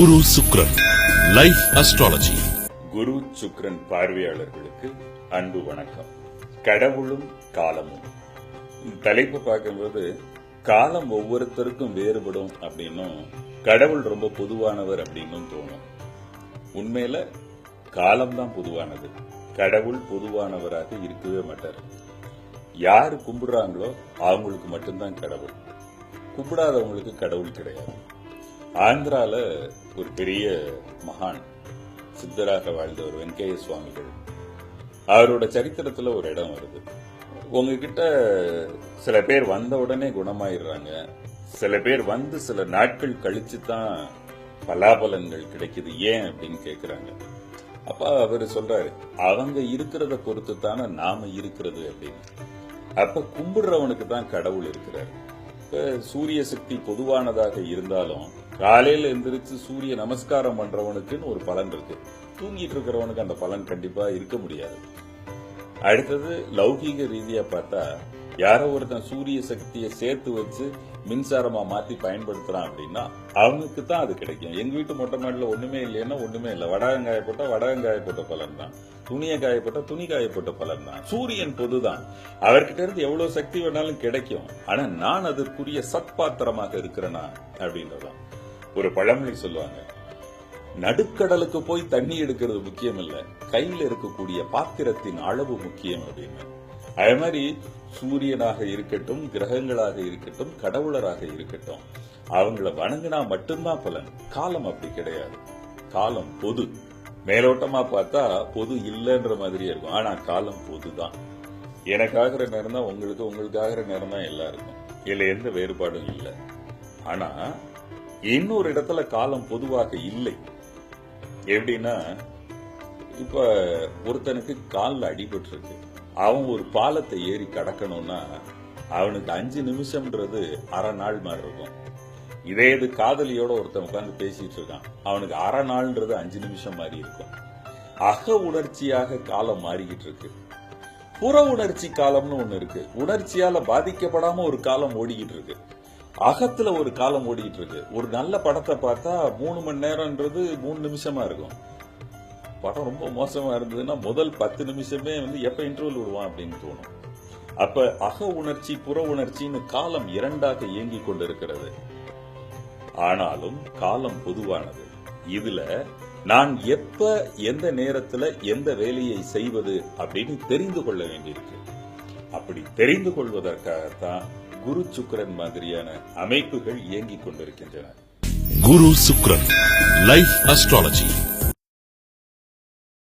குரு சுக்ரன் life astrology குரு சுக்ரன் பார்வையாளர்களுக்கு அன்பு வணக்கம். கடவுளும் காலமும். தலைப்பு பார்க்கும்போது காலம் ஒவ்வொருத்தருக்கும் வேறுபடும் அப்படின்னும் கடவுள் ரொம்ப பொதுவானவர் அப்படின்னும் தோணும். உண்மையில காலம்தான் பொதுவானது. கடவுள் பொதுவானவராக இருக்கவே மாட்டார். யாரு கும்பிடுறாங்களோ அவங்களுக்கு மட்டும்தான் கடவுள். கும்பிடாதவங்களுக்கு கடவுள் கிடையாது. ஆந்திரால ஒரு பெரிய மகான் சித்தராக வாழ்ந்தவர் வெங்கைய சுவாமிகள். அவரோட சரித்திரத்துல ஒரு இடம் வருது. உங்ககிட்ட சில பேர் வந்த உடனே குணமாயிடுறாங்க. சில பேர் வந்து சில நாட்கள் கழிச்சு தான் பலாபலன்கள் கிடைக்குது. ஏன் அப்படின்னு கேட்குறாங்க அப்பா அவர் சொல்றாரு அவங்க இருக்கிறத பொறுத்து தானே நாம இருக்கிறது அப்படின்னு. அப்ப கும்பிடுறவனுக்கு தான் கடவுள் இருக்கிறார். சூரிய சக்தி பொதுவானதாக இருந்தாலும் காலையில எந்திரிச்சு சூரிய நமஸ்காரம் பண்றவனுக்குன்னு ஒரு பலன் இருக்கு. தூங்கிட்டு இருக்கிறவனுக்கு அந்த பலன் கண்டிப்பா இருக்க முடியாது. அடுத்தது லௌகீக ரீதியா பார்த்தா யாரோ ஒருத்தன் சூரிய சக்தியை சேர்த்து வச்சு மின்சாரமா மாத்தி பயன்படுத்துறான் அப்படின்னா அவனுக்கு தான் அது கிடைக்கும். எங்க வீட்டு மொட்டை மாடியில ஒண்ணுமே இல்லைன்னா ஒண்ணுமே இல்லை. வடகம் காயப்பட்டா வடகம் காயப்பட்ட பலன் தான். துணியை காயப்பட்டா துணி காயப்பட்ட பலன் தான். சூரியன் பொதுதான். அவர்கிட்ட இருந்து எவ்வளவு சக்தி வேணாலும் கிடைக்கும். ஆனா நான் அதற்குரிய சத்பாத்திரமாக இருக்கிறேனா அப்படின்றதான் ஒரு பழமொழி சொல்லுவாங்க. நடுக்கடலுக்கு போய் தண்ணி எடுக்கிறது முக்கியம் இல்ல கையில இருக்கக்கூடிய பாத்திரத்தின் அளவு முக்கியம் அப்படின்னு. அதே மாதிரி சூரியனாக இருக்கட்டும் கிரகங்களாக இருக்கட்டும் கடவுளராக இருக்கட்டும் அவங்கள வணங்கினா மட்டும்தான் பலன். காலம் அப்படி கிடையாது. காலம் பொது. மேலோட்டமா பார்த்தா பொது இல்லைன்ற மாதிரி இருக்கும். ஆனா காலம் பொதுதான். எனக்காகிற நேரம் தான் உங்களுக்கு உங்களுக்காகிற நேரம் தான் எல்லாருக்கும். இதுல எந்த வேறுபாடும் இல்லை. ஆனா இன்னொரு இடத்துல காலம் பொதுவாக இல்லை. எப்படின்னா இப்ப ஒருத்தனுக்கு காலில் அடிபட்டு இருக்கு அவன் ஒரு பாலத்தை ஏறி கடக்கணும்னா அவனுக்கு அஞ்சு நிமிஷம்ன்றது அரை நாள் மாதிரி இருக்கும். இதே இது காதலியோட ஒருத்தன் உட்காந்து பேசிட்டு இருக்கான். அவனுக்கு அரை நாள்ன்றது அஞ்சு நிமிஷம் மாதிரி இருக்கும். அக உணர்ச்சியாக காலம் மாறிக்கிட்டு இருக்கு. புற உணர்ச்சி காலம்னு ஒண்ணு இருக்கு. உணர்ச்சியால பாதிக்கப்படாம ஒரு காலம் ஓடிக்கிட்டு இருக்கு. அகத்துல ஒரு காலம் ஓடிக்கிட்டு இருக்கு. ஒரு நல்ல படத்தை பார்த்தா மூணு மணி நேரம்ன்றது மூணு நிமிஷமா இருக்கும். படம் ரொம்ப மோசமா இருந்ததுன்னா முதல் பத்து நிமிஷமே வந்து எப்ப இன்டர்வல் விடுவான் அப்படின்னு தோணும். அப்ப அக உணர்ச்சி புற உணர்ச்சின்னு காலம் இரண்டாக இயங்கி கொண்டிருக்கிறது. ஆனாலும் காலம் பொதுவானது. இதுல நான் எப்ப எந்த நேரத்துல எந்த வேலையை செய்வது அப்படின்னு தெரிந்து கொள்ள வேண்டியிருக்கு. அப்படி தெரிந்து கொள்வதற்காகத்தான் குரு சுக்கரன் மாதிரியான அமைப்புகள் இயங்கிக் கொண்டிருக்கின்றன. குரு சுக்ரன் லைஃப் அஸ்ட்ராலஜி